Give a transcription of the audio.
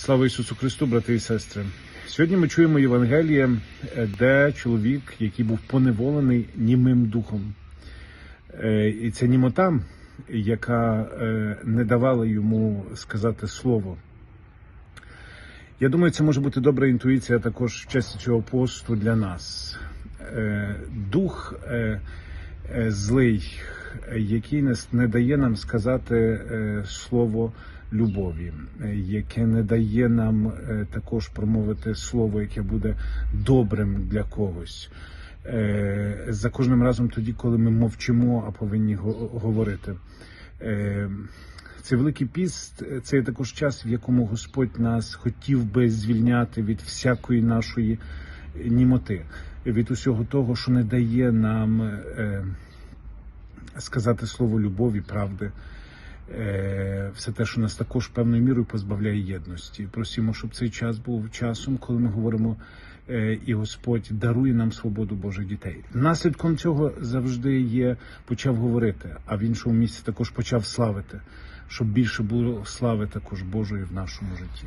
Слава Ісусу Христу, брати і сестри. Сьогодні ми чуємо Євангеліє, е, де чоловік, який був поневолений німим духом. Е, І це німота, яка е, не давала йому сказати слово. Я думаю, це може бути добра інтуїція також в часі цього посту для нас. Дух злий, який нас не дає нам сказати е, слово любові, е, яке не дає нам е, також промовити слово, яке буде добрим для когось. За кожним разом тоді, коли ми мовчимо, а повинні го- говорити. Е, Цей великий піст це також час, в якому Господь нас хотів би звільняти від всякої нашої німоти, від усього того, що не дає нам сказати слово любові, правди. Е, Все те, що нас також певною мірою позбавляє єдності. Просимо, щоб цей час був часом, коли ми говоримо, е, і Господь дарує нам свободу Божих дітей. Наслідком цього завжди є почав говорити, а в іншому місці також почав славити, щоб більше було слави також Божої в нашому житті.